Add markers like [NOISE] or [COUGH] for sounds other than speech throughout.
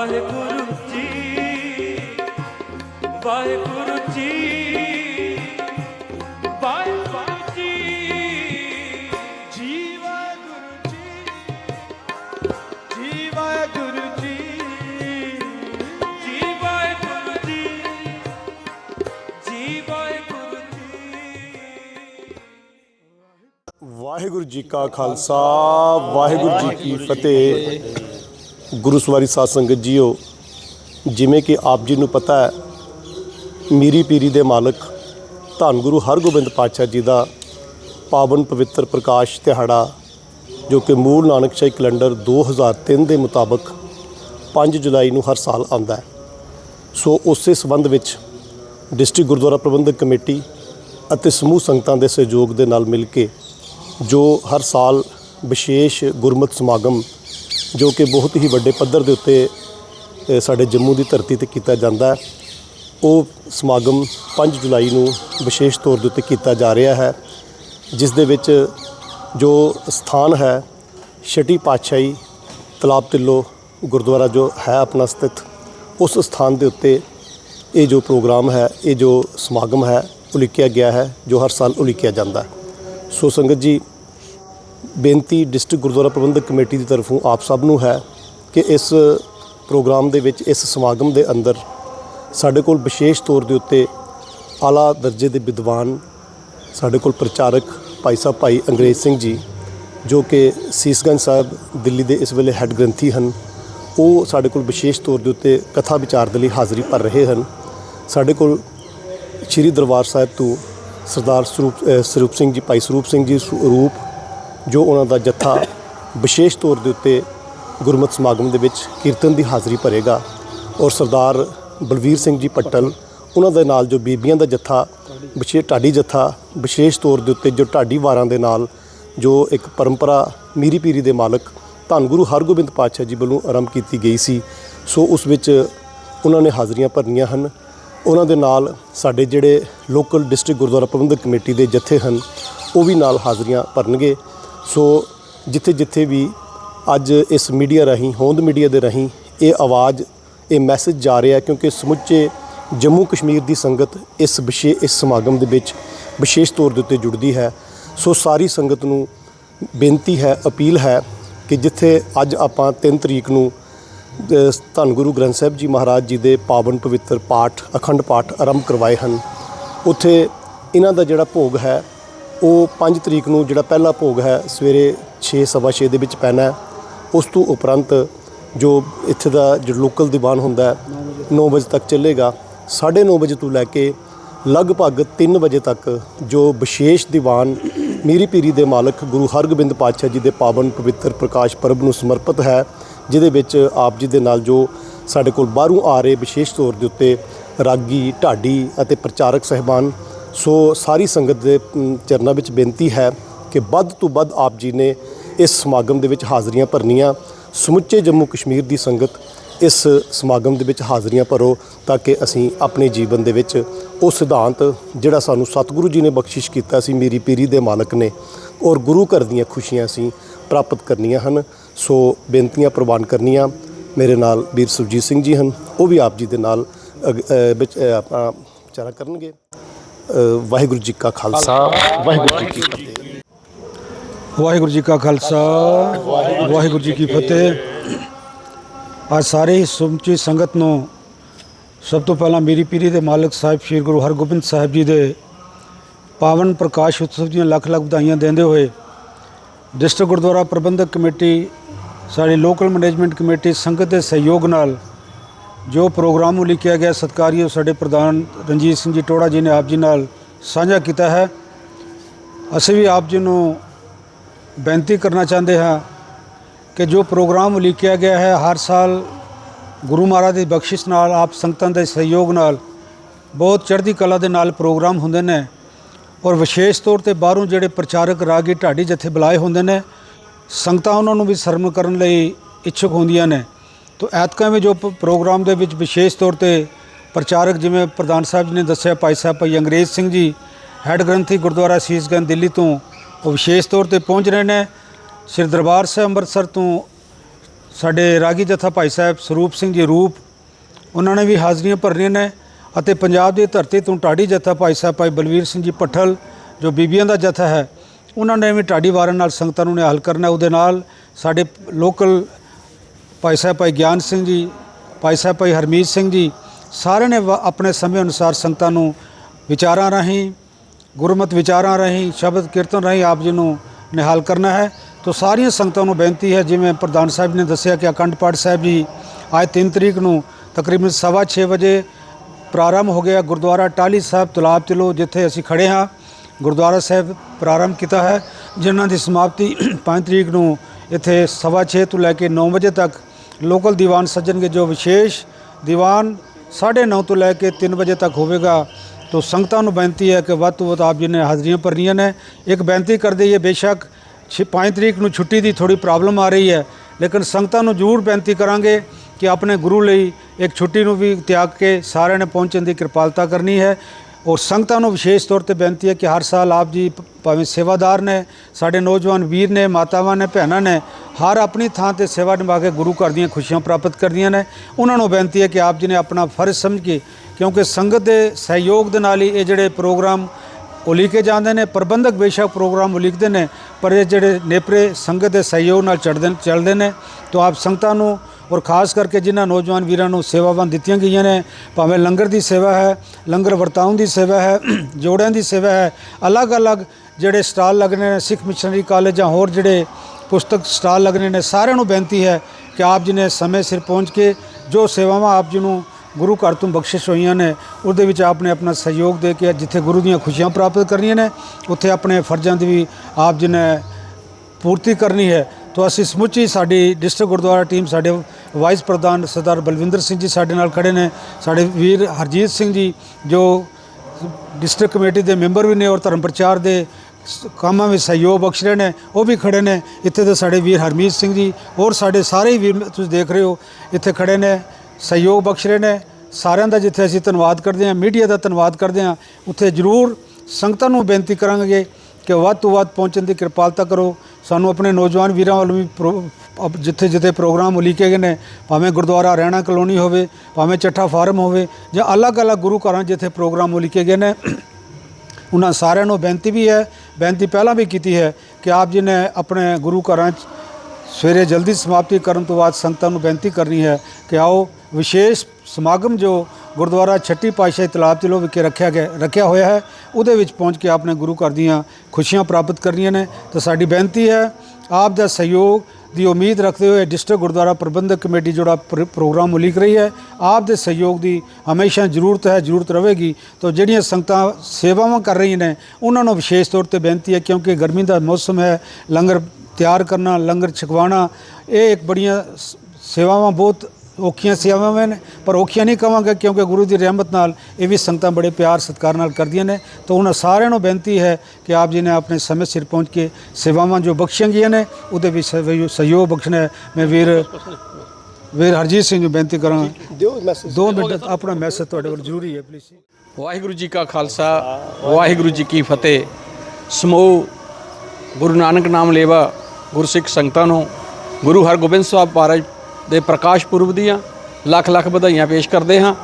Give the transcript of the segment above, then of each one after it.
ਵਾਹਿਗੁਰੂ ਜੀ ਵਾਹਿਗੁਰੂ ਜੀ ਵਾਹਿਗੁਰੂ ਜੀ ਵਾਹਿਗੁਰੂ ਜੀ ਜੀ ਵਾਹਿਗੁਰੂ ਜੀ ਜੀ ਵਾਹਿਗੁਰੂ ਜੀ ਜੀ ਵਾਹਿਗੁਰੂ ਜੀ ਜੀ ਵਾਹਿਗੁਰੂ ਜੀ। ਵਾਹਿਗੁਰੂ ਜੀ ਕਾ ਖਾਲਸਾ, ਵਾਹਿਗੁਰੂ ਜੀ ਕੀ ਫਤਿਹ। ਗੁਰੂ ਸਵਾਰੀ ਸਾਧ ਸੰਗਤ ਜੀਓ, ਜਿਵੇਂ ਕਿ ਆਪ ਜੀ ਨੂੰ ਪਤਾ ਹੈ, ਮੀਰੀ ਪੀਰੀ ਦੇ ਮਾਲਕ ਧੰਨ ਗੁਰੂ ਹਰਗੋਬਿੰਦ ਪਾਤਸ਼ਾਹ ਜੀ ਦਾ ਪਾਵਨ ਪਵਿੱਤਰ ਪ੍ਰਕਾਸ਼ ਦਿਹਾੜਾ, ਜੋ ਕਿ ਮੂਲ ਨਾਨਕਸ਼ਾਹੀ ਕੈਲੰਡਰ 2003 ਦੇ ਮੁਤਾਬਕ 5 ਜੁਲਾਈ ਨੂੰ ਹਰ ਸਾਲ ਆਉਂਦਾ ਹੈ। ਸੋ ਉਸੇ ਸੰਬੰਧ ਵਿੱਚ ਡਿਸਟ੍ਰਿਕਟ ਗੁਰਦੁਆਰਾ ਪ੍ਰਬੰਧਕ ਕਮੇਟੀ ਅਤੇ ਸਮੂਹ ਸੰਗਤਾਂ ਦੇ ਸਹਿਯੋਗ ਦੇ ਨਾਲ ਮਿਲ ਕੇ ਜੋ ਹਰ ਸਾਲ ਵਿਸ਼ੇਸ਼ ਗੁਰਮਤਿ ਸਮਾਗਮ ਜੋ ਕਿ ਬਹੁਤ ਹੀ ਵੱਡੇ ਪੱਧਰ ਦੇ ਉੱਤੇ ਸਾਡੇ ਜੰਮੂ ਦੀ ਧਰਤੀ ਤੇ ਕੀਤਾ ਜਾਂਦਾ ਉਹ ਸਮਾਗਮ 5 ਜੁਲਾਈ ਨੂੰ ਵਿਸ਼ੇਸ਼ ਤੌਰ ਦੇ ਉੱਤੇ ਕੀਤਾ ਜਾ ਰਿਹਾ ਹੈ, ਜਿਸ ਦੇ ਵਿੱਚ ਜੋ ਸਥਾਨ ਹੈ ਛਟੀ ਪਾਤਸ਼ਾਹੀ ਤਲਾਬ ਤਿੱਲੋ ਗੁਰਦੁਆਰਾ ਜੋ ਹੈ ਆਪਣਾ ਸਥਿਤ, ਉਸ ਸਥਾਨ ਦੇ ਉੱਤੇ ਇਹ ਜੋ ਪ੍ਰੋਗਰਾਮ ਹੈ, ਇਹ ਜੋ ਸਮਾਗਮ ਹੈ, ਉਲੀਕਿਆ ਗਿਆ ਹੈ, ਜੋ ਹਰ ਸਾਲ ਉਲੀਕਿਆ ਜਾਂਦਾ ਸੋ ਸੰਗਤ ਜੀ ਬੇਨਤੀ ਡਿਸਟ੍ਰਿਕਟ ਗੁਰਦੁਆਰਾ ਪ੍ਰਬੰਧਕ ਕਮੇਟੀ ਦੀ ਤਰਫੋਂ ਆਪ ਸਭ ਨੂੰ ਹੈ ਕਿ ਇਸ ਪ੍ਰੋਗਰਾਮ ਦੇ ਵਿੱਚ, ਇਸ ਸਮਾਗਮ ਦੇ ਅੰਦਰ ਸਾਡੇ ਕੋਲ ਵਿਸ਼ੇਸ਼ ਤੌਰ ਦੇ ਉੱਤੇ ਆਲਾ ਦਰਜੇ ਦੇ ਵਿਦਵਾਨ, ਸਾਡੇ ਕੋਲ ਪ੍ਰਚਾਰਕ ਭਾਈ ਸਾਹਿਬ, ਭਾਈ ਅੰਗਰੇਜ਼ ਸਿੰਘ ਜੀ, ਜੋ ਕਿ ਸੀਸਗੰਜ ਸਾਹਿਬ, ਦਿੱਲੀ ਦੇ ਇਸ ਵੇਲੇ ਹੈੱਡ ਗ੍ਰੰਥੀ ਹਨ, ਉਹ ਸਾਡੇ ਕੋਲ ਵਿਸ਼ੇਸ਼ ਤੌਰ ਦੇ ਉੱਤੇ ਕਥਾ ਵਿਚਾਰ ਦੇ ਲਈ ਹਾਜ਼ਰੀ ਭਰ ਰਹੇ ਹਨ। ਸਾਡੇ ਕੋਲ ਸ਼੍ਰੀ ਦਰਬਾਰ ਸਾਹਿਬ ਤੋਂ ਸਰਦਾਰ ਸਰੂਪ ਸਰੂਪ ਸਿੰਘ ਜੀ, ਭਾਈ ਸਰੂਪ ਸਿੰਘ ਜੀ, ਸਰੂਪ ਜੋ ਉਹਨਾਂ ਦਾ ਜੱਥਾ ਵਿਸ਼ੇਸ਼ ਤੌਰ ਦੇ ਉੱਤੇ ਗੁਰਮਤਿ ਸਮਾਗਮ ਦੇ ਵਿੱਚ ਕੀਰਤਨ ਦੀ ਹਾਜ਼ਰੀ ਭਰੇਗਾ ਔਰ ਸਰਦਾਰ ਬਲਵੀਰ ਸਿੰਘ ਜੀ ਪੱਟਲ, ਉਹਨਾਂ ਦੇ ਨਾਲ ਜੋ ਬੀਬੀਆਂ ਦਾ ਜੱਥਾ ਵਿਸ਼ੇਸ਼ ਢਾਡੀ ਜੱਥਾ ਵਿਸ਼ੇਸ਼ ਤੌਰ ਦੇ ਉੱਤੇ ਜੋ ਢਾਡੀ ਵਾਰਾਂ ਦੇ ਨਾਲ ਜੋ ਇੱਕ ਪਰੰਪਰਾ ਮੀਰੀ ਪੀਰੀ ਦੇ ਮਾਲਕ ਧੰਨ ਗੁਰੂ ਹਰਗੋਬਿੰਦ ਪਾਤਸ਼ਾਹ ਜੀ ਵੱਲੋਂ ਆਰੰਭ ਕੀਤੀ ਗਈ ਸੀ, ਸੋ ਉਸ ਵਿੱਚ ਉਹਨਾਂ ਨੇ ਹਾਜ਼ਰੀਆਂ ਭਰਨੀਆਂ ਹਨ। ਉਹਨਾਂ ਦੇ ਨਾਲ ਸਾਡੇ ਜਿਹੜੇ local district Gurdwara Prabandhak committee ਦੇ ਜਥੇ ਹਨ, ਉਹ ਵੀ ਨਾਲ ਹਾਜ਼ਰੀਆਂ ਭਰਨਗੇ। ਸੋ ਜਿੱਥੇ ਜਿੱਥੇ ਵੀ ਅੱਜ ਇਸ ਮੀਡੀਆ ਰਾਹੀਂ, ਹੋਂਦ ਮੀਡੀਆ ਦੇ ਰਾਹੀਂ ਇਹ ਆਵਾਜ਼, ਇਹ ਮੈਸੇਜ ਜਾ ਰਿਹਾ ਕਿਉਂਕਿ ਸਮੁੱਚੇ ਜੰਮੂ ਕਸ਼ਮੀਰ ਦੀ ਸੰਗਤ ਇਸ ਵਿਸ਼ੇ, ਇਸ ਸਮਾਗਮ ਦੇ ਵਿੱਚ ਵਿਸ਼ੇਸ਼ ਤੌਰ ਦੇ ਉੱਤੇ ਜੁੜਦੀ ਹੈ। ਸੋ ਸਾਰੀ ਸੰਗਤ ਨੂੰ ਬੇਨਤੀ ਹੈ, ਅਪੀਲ ਹੈ ਕਿ ਜਿੱਥੇ ਅੱਜ ਆਪਾਂ 3 ਤਰੀਕ ਨੂੰ ਧੰਨ ਗੁਰੂ ਗ੍ਰੰਥ ਸਾਹਿਬ ਜੀ ਮਹਾਰਾਜ ਜੀ ਦੇ ਪਾਵਨ ਪਵਿੱਤਰ ਪਾਠ, ਅਖੰਡ ਪਾਠ ਆਰੰਭ ਕਰਵਾਏ ਹਨ, ਉੱਥੇ ਇਹਨਾਂ ਦਾ ਜਿਹੜਾ ਭੋਗ ਹੈ ਉਹ 5 ਤਰੀਕ ਨੂੰ ਜਿਹੜਾ ਪਹਿਲਾ ਭੋਗ ਹੈ, ਸਵੇਰੇ 6 ਸਵਾ ਛੇ ਦੇ ਵਿੱਚ ਪੈਣਾ ਹੈ। ਉਸ ਤੋਂ ਉਪਰੰਤ ਜੋ ਇੱਥੇ ਦਾ ਜੋ ਲੋਕਲ ਦੀਵਾਨ ਹੁੰਦਾ ਹੈ 9 ਵਜੇ ਤੱਕ ਚੱਲੇਗਾ। 9:30 ਵਜੇ ਤੋਂ ਲੈ ਕੇ ਲਗਭਗ 3 ਵਜੇ ਤੱਕ ਜੋ ਵਿਸ਼ੇਸ਼ ਦੀਵਾਨ ਮੀਰੀ ਪੀਰੀ ਦੇ ਮਾਲਕ ਗੁਰੂ ਹਰਗੋਬਿੰਦ ਪਾਤਸ਼ਾਹ ਜੀ ਦੇ ਪਾਵਨ ਪਵਿੱਤਰ ਪ੍ਰਕਾਸ਼ ਪਰਬ ਨੂੰ ਸਮਰਪਿਤ ਹੈ, ਜਿਹਦੇ ਵਿੱਚ ਆਪ ਜੀ ਦੇ ਨਾਲ ਜੋ ਸਾਡੇ ਕੋਲ ਬਾਹਰੋਂ ਆ ਰਹੇ ਵਿਸ਼ੇਸ਼ ਤੌਰ ਦੇ ਉੱਤੇ ਰਾਗੀ, ਢਾਡੀ ਅਤੇ ਪ੍ਰਚਾਰਕ ਸਹਿਬਾਨ ਸੋ ਸਾਰੀ ਸੰਗਤ ਦੇ ਚਰਨਾਂ ਵਿੱਚ ਬੇਨਤੀ ਹੈ ਕਿ ਵੱਧ ਤੋਂ ਵੱਧ ਆਪ ਜੀ ਨੇ ਇਸ ਸਮਾਗਮ ਦੇ ਵਿੱਚ ਹਾਜ਼ਰੀਆਂ ਭਰਨੀਆਂ। ਸਮੁੱਚੇ ਜੰਮੂ ਕਸ਼ਮੀਰ ਦੀ ਸੰਗਤ ਇਸ ਸਮਾਗਮ ਦੇ ਵਿੱਚ ਹਾਜ਼ਰੀਆਂ ਭਰੋ ਤਾਂ ਕਿ ਅਸੀਂ ਆਪਣੇ ਜੀਵਨ ਦੇ ਵਿੱਚ ਉਹ ਸਿਧਾਂਤ ਜਿਹੜਾ ਸਾਨੂੰ ਸਤਿਗੁਰੂ ਜੀ ਨੇ ਬਖਸ਼ਿਸ਼ ਕੀਤਾ ਸੀ, ਮੇਰੀ ਪੀਰੀ ਦੇ ਮਾਲਕ ਨੇ ਔਰ ਗੁਰੂ ਘਰ ਦੀਆਂ ਖੁਸ਼ੀਆਂ ਅਸੀਂ ਪ੍ਰਾਪਤ ਕਰਨੀਆਂ ਹਨ। ਸੋ ਬੇਨਤੀਆਂ ਪ੍ਰਵਾਨ ਕਰਨੀਆਂ। ਮੇਰੇ ਨਾਲ ਵੀਰ ਸੁਰਜੀਤ ਸਿੰਘ ਜੀ ਹਨ, ਉਹ ਵੀ ਆਪ ਜੀ ਦੇ ਨਾਲ ਵਿੱਚ ਆਪਣਾ ਵਿਚਾਰਾ ਕਰਨਗੇ। ਵਾਹਿਗੁਰੂ ਜੀ ਕਾ ਖਾਲਸਾ, ਵਾਹਿਗੁਰੂ ਜੀ ਕੀ ਫਤਿਹ। ਵਾਹਿਗੁਰੂ ਜੀ ਕਾ ਖਾਲਸਾ, ਵਾਹਿਗੁਰੂ ਜੀ ਕੀ ਫਤਿਹ। ਅੱਜ ਸਾਰੇ ਸਮੁੱਚੀ ਸੰਗਤ ਨੂੰ ਸਭ ਤੋਂ ਪਹਿਲਾਂ ਮੇਰੀ ਪੀਰੀ ਦੇ ਮਾਲਕ ਸਾਹਿਬ ਸ੍ਰੀ ਗੁਰੂ ਹਰਗੋਬਿੰਦ ਸਾਹਿਬ ਜੀ ਦੇ ਪਾਵਨ ਪ੍ਰਕਾਸ਼ ਉਤਸਵ ਦੀਆਂ ਲੱਖ ਲੱਖ ਵਧਾਈਆਂ ਦਿੰਦੇ ਹੋਏ ਡਿਸਟ੍ਰਿਕਟ ਗੁਰਦੁਆਰਾ ਪ੍ਰਬੰਧਕ ਕਮੇਟੀ, ਸਾਡੀ ਲੋਕਲ ਮੈਨੇਜਮੈਂਟ ਕਮੇਟੀ ਸੰਗਤ ਦੇ ਸਹਿਯੋਗ ਨਾਲ ਜੋ ਪ੍ਰੋਗਰਾਮ ਉਲੀਕਿਆ ਗਿਆ ਸਤਕਾਰਯੋਗ ਸਾਡੇ ਪ੍ਰਧਾਨ ਰਣਜੀਤ ਸਿੰਘ ਜੀ ਟੋੜਾ ਜੀ ਨੇ ਆਪ ਜੀ ਨਾਲ ਸਾਂਝਾ ਕੀਤਾ ਹੈ। ਅਸੀਂ ਵੀ ਆਪ ਜੀ ਨੂੰ ਬੇਨਤੀ ਕਰਨਾ ਚਾਹੁੰਦੇ ਹਾਂ ਕਿ ਜੋ ਪ੍ਰੋਗਰਾਮ ਉਲੀਕਿਆ ਗਿਆ ਹੈ, ਹਰ ਸਾਲ ਗੁਰੂ ਮਹਾਰਾਜ ਦੀ ਬਖਸ਼ਿਸ਼ ਨਾਲ, ਆਪ ਸੰਗਤਾਂ ਦੇ ਸਹਿਯੋਗ ਨਾਲ, ਬਹੁਤ ਚੜ੍ਹਦੀ ਕਲਾ ਦੇ ਨਾਲ ਪ੍ਰੋਗਰਾਮ ਹੁੰਦੇ ਨੇ ਔਰ ਵਿਸ਼ੇਸ਼ ਤੌਰ ਤੇ ਬਾਹਰੋਂ ਜਿਹੜੇ ਪ੍ਰਚਾਰਕ ਰਾਗੀ ਢਾਡੀ ਜਥੇ ਬੁਲਾਏ ਹੁੰਦੇ ਨੇ, ਸੰਗਤਾਂ ਉਹਨਾਂ ਨੂੰ ਵੀ ਸ਼ਰਮ ਕਰਨ ਲਈ ਇੱਛੁਕ ਹੁੰਦੀਆਂ ਨੇ। ਤੋ ਐਤਕਾਂ ਵੀ ਜੋ ਪ- ਪ੍ਰੋਗਰਾਮ ਦੇ ਵਿੱਚ ਵਿਸ਼ੇਸ਼ ਤੌਰ ਤੇ ਪ੍ਰਚਾਰਕ ਜਿਵੇਂ ਪ੍ਰਧਾਨ ਸਾਹਿਬ ਜੀ ਨੇ ਦੱਸਿਆ, ਭਾਈ ਸਾਹਿਬ, ਭਾਈ ਅੰਗਰੇਜ਼ ਸਿੰਘ ਜੀ, ਹੈੱਡ ਗ੍ਰੰਥੀ ਗੁਰਦੁਆਰਾ ਸੀਸਗੰਜ ਦਿੱਲੀ ਤੋਂ ਉਹ ਵਿਸ਼ੇਸ਼ ਤੌਰ ਤੇ ਪਹੁੰਚ ਰਹੇ ਨੇ। ਸ੍ਰੀ ਦਰਬਾਰ ਸਾਹਿਬ ਅੰਮ੍ਰਿਤਸਰ ਤੋਂ ਸਾਡੇ ਰਾਗੀ ਜਥਾ ਭਾਈ ਸਾਹਿਬ ਸਰੂਪ ਸਿੰਘ ਜੀ ਰੂਪ, ਉਹਨਾਂ ਨੇ ਵੀ ਹਾਜ਼ਰੀਆਂ ਭਰਨੀਆਂ ਨੇ ਅਤੇ ਪੰਜਾਬ ਦੀ ਧਰਤੀ ਤੋਂ ਢਾਡੀ ਜਥਾ ਭਾਈ ਸਾਹਿਬ, ਭਾਈ ਬਲਵੀਰ ਸਿੰਘ ਜੀ ਪੱਠਲ ਜੋ ਬੀਬੀਆਂ ਦਾ ਜਥਾ ਹੈ, ਉਹਨਾਂ ਨੇ ਵੀ ਢਾਡੀ ਵਾਰਨ ਨਾਲ ਸੰਗਤਾਂ ਨੂੰ ਨਿਹਾਲ ਕਰਨਾ ਉਹਦੇ ਨਾਲ ਸਾਡੇ ਲੋਕਲ ਭਾਈ ਸਾਹਿਬ, ਭਾਈ ਗਿਆਨ ਸਿੰਘ ਜੀ, ਭਾਈ ਸਾਹਿਬ, ਭਾਈ ਹਰਮੀਤ ਸਿੰਘ ਜੀ, ਸਾਰਿਆਂ ਨੇ ਵਾ- ਆਪਣੇ ਸਮੇਂ ਅਨੁਸਾਰ ਸੰਗਤਾਂ ਨੂੰ ਵਿਚਾਰਾਂ ਰਾਹੀਂ, ਗੁਰਮਤ ਵਿਚਾਰਾਂ ਰਾਹੀਂ, ਸ਼ਬਦ ਕੀਰਤਨ ਰਾਹੀਂ ਆਪ ਜੀ ਨੂੰ ਨਿਹਾਲ ਕਰਨਾ ਹੈ। ਤੋਂ ਸਾਰੀਆਂ ਸੰਗਤਾਂ ਨੂੰ ਬੇਨਤੀ ਹੈ, ਜਿਵੇਂ ਪ੍ਰਧਾਨ ਸਾਹਿਬ ਨੇ ਦੱਸਿਆ ਕਿ ਅਖੰਡ ਪਾਠ ਸਾਹਿਬ ਜੀ ਅੱਜ 3 ਤਰੀਕ ਨੂੰ ਤਕਰੀਬਨ ਸਵਾ ਛੇ ਵਜੇ ਪ੍ਰਾਰੰਭ ਹੋ ਗਿਆ ਗੁਰਦੁਆਰਾ ਟਾਲੀ ਸਾਹਿਬ, ਤਲਾਬ ਤਿਲੋ, ਜਿੱਥੇ ਅਸੀਂ ਖੜੇ ਹਾਂ। ਗੁਰਦੁਆਰਾ ਸਾਹਿਬ ਪ੍ਰਾਰੰਭ ਕੀਤਾ ਹੈ, ਜਿਨ੍ਹਾਂ ਦੀ ਸਮਾਪਤੀ 5 ਤਰੀਕ ਨੂੰ ਇੱਥੇ ਸਵਾ ਛੇ ਤੋਂ ਲੈ ਕੇ 9 ਵਜੇ ਤੱਕ ਲੋਕਲ ਦੀਵਾਨ ਸੱਜਣਗੇ, ਜੋ ਵਿਸ਼ੇਸ਼ ਦੀਵਾਨ 9:30 ਤੋਂ ਲੈ ਕੇ 3 ਵਜੇ ਤੱਕ ਹੋਵੇਗਾ। ਤੋ ਸੰਗਤਾਂ ਨੂੰ ਬੇਨਤੀ ਹੈ ਕਿ ਵੱਧ ਤੋਂ ਵੱਧ ਆਪ ਜੀ ਨੇ ਹਾਜ਼ਰੀਆਂ ਭਰਨੀਆਂ ਨੇ। ਇੱਕ ਬੇਨਤੀ ਕਰਦੇ ਇਹ ਬੇਸ਼ੱਕ 5 ਤਰੀਕ ਨੂੰ ਛੁੱਟੀ ਦੀ ਥੋੜੀ ਪ੍ਰੋਬਲਮ ਆ ਰਹੀ ਹੈ, ਲੇਕਿਨ ਸੰਗਤਾਂ ਨੂੰ ਜ਼ਰੂਰ ਬੇਨਤੀ ਕਰਾਂਗੇ ਕਿ ਆਪਣੇ ਗੁਰੂ ਲਈ ਇੱਕ ਛੁੱਟੀ ਨੂੰ ਵੀ ਤਿਆਗ ਕੇ ਸਾਰਿਆਂ ਨੇ ਪਹੁੰਚਣ ਦੀ ਕਿਰਪਾਲਤਾ ਕਰਨੀ ਹੈ। ਔਰ ਸੰਗਤਾਂ ਨੂੰ ਵਿਸ਼ੇਸ਼ ਤੌਰ ਤੇ ਬੇਨਤੀ ਹੈ ਕਿ ਹਰ ਸਾਲ ਆਪ ਜੀ ਭਾਵੇਂ ਸੇਵਾਦਾਰ ਨੇ, ਸਾਡੇ ਨੌਜਵਾਨ ਵੀਰ ਨੇ, ਮਾਤਾਵਾਂ ਨੇ, ਭੈਣਾਂ ਨੇ, ਹਰ ਆਪਣੀ ਥਾਂ ਤੇ ਸੇਵਾ ਨਿਭਾ ਕੇ ਗੁਰੂ ਘਰ ਦੀਆਂ ਖੁਸ਼ੀਆਂ ਪ੍ਰਾਪਤ ਕਰਦੀਆਂ ਨੇ। ਉਹਨਾਂ ਨੂੰ ਬੇਨਤੀ ਹੈ ਕਿ ਆਪ ਜੀ ਨੇ ਆਪਣਾ ਫਰਜ਼ ਸਮਝ ਕੇ, ਕਿਉਂਕਿ ਸੰਗਤ ਦੇ ਸਹਿਯੋਗ ਦੇ ਨਾਲ ਹੀ ਇਹ ਜਿਹੜੇ ਪ੍ਰੋਗਰਾਮ ਉਲੀਕੇ ਜਾਂਦੇ ਨੇ, ਪ੍ਰਬੰਧਕ ਬੇਸ਼ੱਕ ਪ੍ਰੋਗਰਾਮ ਉਲੀਕਦੇ ਨੇ, ਪਰ ਇਹ ਜਿਹੜੇ ਨੇਪਰੇ ਸੰਗਤ ਦੇ ਸਹਿਯੋਗ ਨਾਲ ਚੜਦੇ ਚੱਲਦੇ ਨੇ, ਤਾਂ ਆਪ ਸੰਗਤਾਂ ਨੂੰ ਔਰ ਖਾਸ ਕਰਕੇ ਜਿਨ੍ਹਾਂ ਨੌਜਵਾਨ ਵੀਰਾਂ ਨੂੰ ਸੇਵਾਵਾਂ ਦਿੱਤੀਆਂ ਗਈਆਂ ਨੇ, ਭਾਵੇਂ ਲੰਗਰ ਦੀ ਸੇਵਾ ਹੈ, ਲੰਗਰ ਵਰਤਾਉਣ ਦੀ ਸੇਵਾ ਹੈ, [CLEARS THROAT] ਜੋੜਿਆਂ ਦੀ ਸੇਵਾ ਹੈ, ਅਲੱਗ-ਅਲੱਗ ਜਿਹੜੇ ਸਟਾਲ ਲੱਗਣੇ ਨੇ, ਸਿੱਖ ਮਿਸ਼ਨਰੀ ਕਾਲਜ ਜਾਂ ਹੋਰ ਜਿਹੜੇ ਪੁਸਤਕ ਸਟਾਲ ਲੱਗਣੇ ਨੇ, ਸਾਰਿਆਂ ਨੂੰ ਬੇਨਤੀ ਹੈ ਕਿ ਆਪ ਜੀ ਨੇ ਸਮੇਂ ਸਿਰ ਪਹੁੰਚ ਕੇ ਜੋ ਸੇਵਾਵਾਂ ਆਪ ਜੀ ਨੂੰ ਗੁਰੂ ਘਰ ਤੋਂ ਬਖਸ਼ਿਸ਼ ਹੋਈਆਂ ਨੇ, ਉਹਦੇ ਵਿੱਚ ਆਪ ਨੇ ਆਪਣਾ ਸਹਿਯੋਗ ਦੇ ਕੇ ਜਿੱਥੇ ਗੁਰੂ ਦੀਆਂ ਖੁਸ਼ੀਆਂ ਪ੍ਰਾਪਤ ਕਰਨੀਆਂ ਨੇ, ਉੱਥੇ ਆਪਣੇ ਫਰਜ਼ਾਂ ਦੀ ਵੀ ਆਪ ਜੀ ਨੇ ਪੂਰਤੀ ਕਰਨੀ ਹੈ। ਤਾਂ ਅਸੀਂ ਸਮੁੱਚੀ ਸਾਡੀ ਡਿਸਟ੍ਰਿਕਟ ਗੁਰਦੁਆਰਾ ਟੀਮ ਸਾਡੇ ਵਾਈਸ ਪ੍ਰਧਾਨ ਸਰਦਾਰ ਬਲਵਿੰਦਰ ਸਿੰਘ ਜੀ ਸਾਡੇ ਨਾਲ ਖੜੇ ਨੇ। ਸਾਡੇ ਵੀਰ ਹਰਜੀਤ ਸਿੰਘ ਜੀ, ਜੋ ਡਿਸਟ੍ਰਿਕਟ ਕਮੇਟੀ ਦੇ ਮੈਂਬਰ ਵੀ ਨੇ ਔਰ ਧਰਮ ਪ੍ਰਚਾਰ ਦੇ ਸ- ਕੰਮਾਂ ਵਿੱਚ ਸਹਿਯੋਗ ਬਖਸ਼ ਰਹੇ ਨੇ, ਉਹ ਵੀ ਖੜੇ ਨੇ। ਇੱਥੇ ਦੇ ਸਾਡੇ ਵੀਰ ਹਰਮੀਤ ਸਿੰਘ ਜੀ ਔਰ ਸਾਡੇ ਸਾਰੇ ਹੀ ਵੀਰ ਤੁਸੀਂ ਦੇਖ ਰਹੇ ਹੋ, ਇੱਥੇ ਖੜੇ ਨੇ, ਸਹਿਯੋਗ ਬਖਸ਼ ਰਹੇ ਨੇ। ਸਾਰਿਆਂ ਦਾ ਜਿੱਥੇ ਅਸੀਂ ਧੰਨਵਾਦ ਕਰਦੇ ਹਾਂ, ਮੀਡੀਆ ਦਾ ਧੰਨਵਾਦ ਕਰਦੇ ਹਾਂ। ਉੱਥੇ ਜ਼ਰੂਰ ਸੰਗਤਾਂ ਨੂੰ ਬੇਨਤੀ ਕਰਾਂਗੇ ਕਿ ਵੱਧ ਤੋਂ ਵੱਧ ਪਹੁੰਚਣ ਦੀ ਕਿਰਪਾਲਤਾ ਕਰੋ। ਸਾਨੂੰ ਆਪਣੇ ਨੌਜਵਾਨ ਵੀਰਾਂ ਵੱਲੋਂ ਵੀ ਪ੍ਰੋ- ਜਿੱਥੇ ਜਿੱਥੇ ਪ੍ਰੋਗਰਾਮ ਉਲੀਕੇ ਗਏ ਨੇ, ਭਾਵੇਂ ਗੁਰਦੁਆਰਾ ਰਹਿਣਾ ਕਲੋਨੀ ਹੋਵੇ, ਭਾਵੇਂ ਚੱਠਾ ਫਾਰਮ ਹੋਵੇ, ਜਾਂ ਅਲੱਗ-ਅਲੱਗ ਗੁਰੂ ਘਰਾਂ ਜਿੱਥੇ ਪ੍ਰੋਗਰਾਮ ਉਲੀਕੇ ਗਏ ਨੇ, ਉਹਨਾਂ ਸਾਰਿਆਂ ਨੂੰ ਬੇਨਤੀ ਵੀ ਹੈ, ਬੇਨਤੀ ਪਹਿਲਾਂ ਵੀ ਕੀਤੀ ਹੈ ਕਿ ਆਪ ਜੀ ਨੇ ਆਪਣੇ ਗੁਰੂ ਘਰਾਂ 'ਚ ਸਵੇਰੇ ਜਲਦੀ ਸਮਾਪਤੀ ਕਰਨ ਤੋਂ ਬਾਅਦ ਸੰਗਤਾਂ ਨੂੰ ਬੇਨਤੀ ਕਰਨੀ ਹੈ ਕਿ ਆਓ ਵਿਸ਼ੇਸ਼ ਸਮਾਗਮ ਜੋ ਗੁਰਦੁਆਰਾ ਛੱਟੀ ਪਾਤਸ਼ਾਹੀ ਤਲਾਬ ਤਿਲੋ ਵਿਖੇ ਰੱਖਿਆ ਗਿਆ ਰੱਖਿਆ ਹੋਇਆ ਹੈ, ਉਹਦੇ ਵਿੱਚ ਪਹੁੰਚ ਕੇ ਆਪਣੇ ਗੁਰੂ ਘਰ ਦੀਆਂ ਖੁਸ਼ੀਆਂ ਪ੍ਰਾਪਤ ਕਰਨੀਆਂ ਨੇ। ਤਾਂ ਸਾਡੀ ਬੇਨਤੀ ਹੈ, ਆਪ ਦਾ ਸਹਿਯੋਗ ਦੀ ਉਮੀਦ ਰੱਖਦੇ ਹੋਏ ਡਿਸਟ੍ਰਿਕਟ ਗੁਰਦੁਆਰਾ ਪ੍ਰਬੰਧਕ ਕਮੇਟੀ ਜਿਹੜਾ ਪ੍ਰ- ਪ੍ਰੋਗਰਾਮ ਉਲੀਕ ਰਹੀ ਹੈ, ਆਪ ਦੇ ਸਹਿਯੋਗ ਦੀ ਹਮੇਸ਼ਾ ਜ਼ਰੂਰਤ ਹੈ, ਜ਼ਰੂਰਤ ਰਹੇਗੀ। ਤਾਂ ਜਿਹੜੀਆਂ ਸੰਗਤਾਂ ਸੇਵਾਵਾਂ ਕਰ ਰਹੀਆਂ ਨੇ, ਉਹਨਾਂ ਨੂੰ ਵਿਸ਼ੇਸ਼ ਤੌਰ ਤੇ ਬੇਨਤੀ ਹੈ ਕਿਉਂਕਿ ਗਰਮੀ ਦਾ ਮੌਸਮ ਹੈ, ਲੰਗਰ ਤਿਆਰ ਕਰਨਾ ਲੰਗਰ ਛਕਵਾਉਣਾ ਇਹ ਇੱਕ ਬੜੀਆਂ ਸ- ਸੇਵਾਵਾਂ ਬਹੁਤ ਔਖੀਆਂ ਸੇਵਾਵਾਂ ਨੇ ਪਰ ਔਖੀਆਂ ਨਹੀਂ ਕਵਾਂਗੇ ਕਿਉਂਕਿ ਗੁਰੂ ਦੀ ਰਹਿਮਤ ਨਾਲ ਇਹ ਵੀ ਸੰਗਤਾਂ ਬੜੇ ਪਿਆਰ ਸਤਿਕਾਰ ਨਾਲ ਕਰਦੀਆਂ ਨੇ। ਤਾਂ ਉਹਨਾਂ ਸਾਰਿਆਂ ਨੂੰ ਬੇਨਤੀ ਹੈ ਕਿ ਆਪ ਜੀ ਨੇ ਆਪਣੇ ਸਮੇਂ ਸਿਰ ਪਹੁੰਚ ਕੇ ਸੇਵਾਵਾਂ ਜੋ ਬਖਸ਼ੀਆਂ ਗਈਆਂ ਨੇ ਉਹਦੇ ਵਿੱਚ ਸਹਿਯੋ- ਸਹਿਯੋਗ ਬਖਸ਼ਣਾ ਮੈਂ ਵੀਰ ਵੀਰ ਹਰਜੀਤ ਸਿੰਘ ਨੂੰ ਬੇਨਤੀ ਕਰਾਂਗਾ ਦਿਓ ਮੈਸੇਜ ਦੋ ਮਿੰਟ ਆਪਣਾ ਮੈਸੇਜ ਤੁਹਾਡੇ ਕੋਲ ਜ਼ਰੂਰੀ ਹੈ ਪਲੀਜ਼ ਵਾਹਿਗੁਰੂ ਜੀ ਕਾ ਖਾਲਸਾ ਵਾਹਿਗੁਰੂ ਜੀ ਕੀ ਫਤਿਹ। ਸਮੂਹ ਗੁਰੂ ਨਾਨਕ ਨਾਮ ਲੇਵਾ ਗੁਰਸਿੱਖ ਸੰਗਤਾਂ ਨੂੰ ਗੁਰੂ ਹਰਗੋਬਿੰਦ ਸਾਹਿਬ ਮਹਾਰਾਜ ਦੇ ਪ੍ਰਕਾਸ਼ ਪੁਰਬ ਦੀਆਂ ਲੱਖ ਲੱਖ ਵਧਾਈਆਂ ਪੇਸ਼ ਕਰਦੇ ਹਾਂ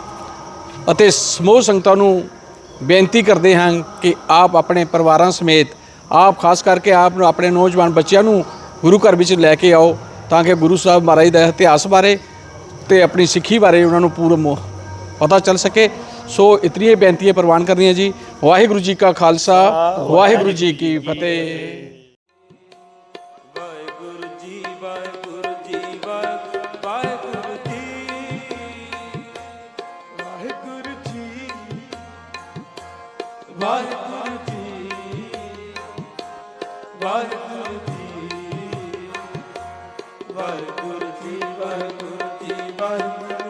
ਅਤੇ ਸਮੂਹ ਸੰਗਤਾਂ ਨੂੰ ਬੇਨਤੀ ਕਰਦੇ ਹਾਂ ਕਿ ਆਪ ਆਪਣੇ ਪਰਿਵਾਰਾਂ ਸਮੇਤ ਆਪ ਖਾਸ ਕਰਕੇ ਆਪ ਨੂੰ ਆਪਣੇ ਨੌਜਵਾਨ ਬੱਚਿਆਂ ਨੂੰ ਗੁਰੂ ਘਰ ਵਿੱਚ ਲੈ ਕੇ ਆਓ ਤਾਂ ਕਿ ਗੁਰੂ ਸਾਹਿਬ ਮਹਾਰਾਜ ਦਾ ਇਤਿਹਾਸ ਬਾਰੇ ਤੇ ਆਪਣੀ ਸਿੱਖੀ ਬਾਰੇ ਉਹਨਾਂ ਨੂੰ ਪੂਰਾ ਮੋ- ਪਤਾ ਚੱਲ ਸਕੇ। ਸੋ ਇਤਨੀਆਂ ਬੇਨਤੀਆਂ ਪ੍ਰਵਾਨ ਕਰਨੀਆਂ ਜੀ। ਵਾਹਿਗੁਰੂ ਜੀ ਕਾ ਖਾਲਸਾ, ਵਾਹਿਗੁਰੂ ਜੀ ਕੀ ਫਤਿਹ।